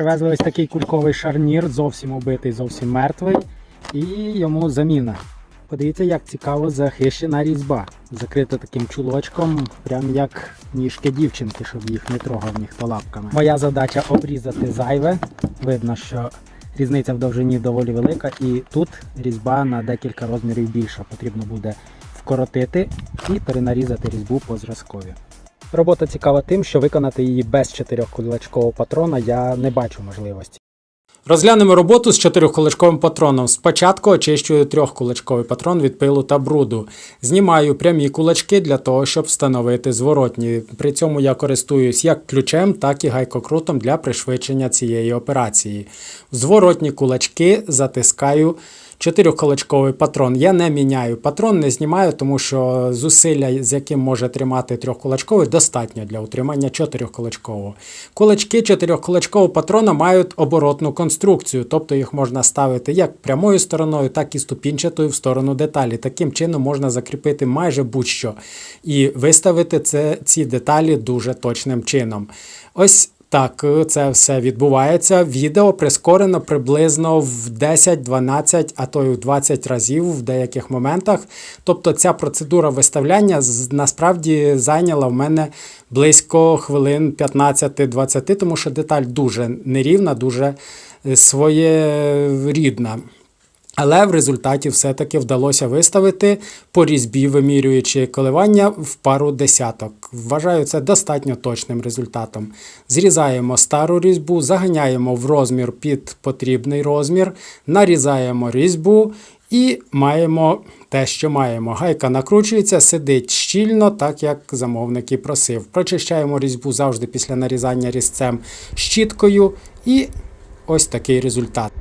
Привезли ось такий кульковий шарнір, зовсім убитий, зовсім мертвий. І йому заміна. Подивіться, як цікаво захищена різьба. Закрита таким чулочком, прям як ніжки дівчинки, щоб їх не трогав ніхто лапками. Моя задача обрізати зайве. Видно, що різниця в довжині доволі велика, і тут різьба на декілька розмірів більша. Потрібно буде вкоротити і перенарізати різьбу по зразкові. Робота цікава тим, що виконати її без чотирьохкулачкового патрона я не бачу можливості. Розглянемо роботу з чотирьохкулачковим патроном. Спочатку очищую трьохкулачковий патрон від пилу та бруду. Знімаю прямі кулачки для того, щоб встановити зворотні. При цьому я користуюсь як ключем, так і гайкокрутом для пришвидшення цієї операції. Зворотні кулачки затискаю чотирьохкулачковий патрон. Я не міняю патрон, не знімаю, тому що зусилля, з яким може тримати трьохкулачковий, достатньо для утримання чотирьохкулачкового. Кулачки чотирьохкулачкового патрона мають оборотну конструкцію, тобто їх можна ставити як прямою стороною, так і ступінчатою в сторону деталі. Таким чином можна закріпити майже будь-що і виставити це, ці деталі дуже точним чином. Ось так, це все відбувається. Відео прискорено приблизно в 10, 12, а то й в 20 разів в деяких моментах. Тобто ця процедура виставляння насправді зайняла в мене близько хвилин 15-20, тому що деталь дуже нерівна, дуже е, своєрідна. Але в результаті все-таки вдалося виставити по різьбі, вимірюючи коливання в пару десяток. Вважаю це достатньо точним результатом. Зрізаємо стару різьбу, заганяємо в розмір під потрібний розмір, нарізаємо різьбу і маємо те, що маємо. Гайка накручується, сидить щільно, так як замовник і просив. Прочищаємо різьбу завжди після нарізання різцем щіткою і ось такий результат.